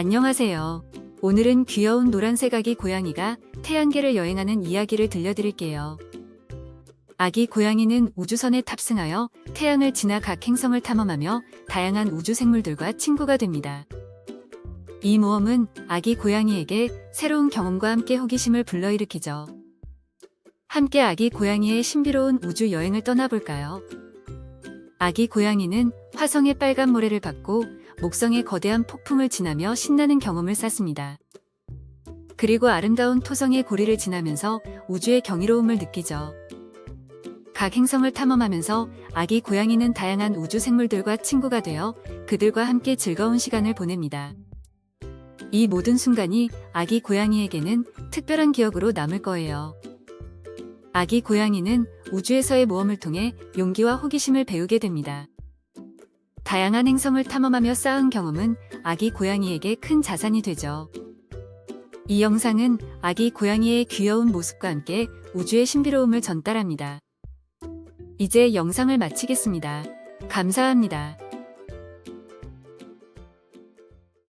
안녕하세요. 오늘은 귀여운 노란색 아기 고양이가 태양계를 여행하는 이야기를 들려드릴게요. 아기 고양이는 우주선에 탑승하여 태양을 지나 각 행성을 탐험하며 다양한 우주 생물들과 친구가 됩니다. 이 모험은 아기 고양이에게 새로운 경험과 함께 호기심을 불러일으키죠. 함께 아기 고양이의 신비로운 우주 여행을 떠나볼까요? 아기 고양이는 화성의 빨간 모래를 받고 목성의 거대한 폭풍을 지나며 신나는 경험을 쌓습니다. 그리고 아름다운 토성의 고리를 지나면서 우주의 경이로움을 느끼죠. 각 행성을 탐험하면서 아기 고양이는 다양한 우주 생물들과 친구가 되어 그들과 함께 즐거운 시간을 보냅니다. 이 모든 순간이 아기 고양이에게는 특별한 기억으로 남을 거예요. 아기 고양이는 우주에서의 모험을 통해 용기와 호기심을 배우게 됩니다. 다양한 행성을 탐험하며 쌓은 경험은 아기 고양이에게 큰 자산이 되죠. 이 영상은 아기 고양이의 귀여운 모습과 함께 우주의 신비로움을 전달합니다. 이제 영상을 마치겠습니다. 감사합니다.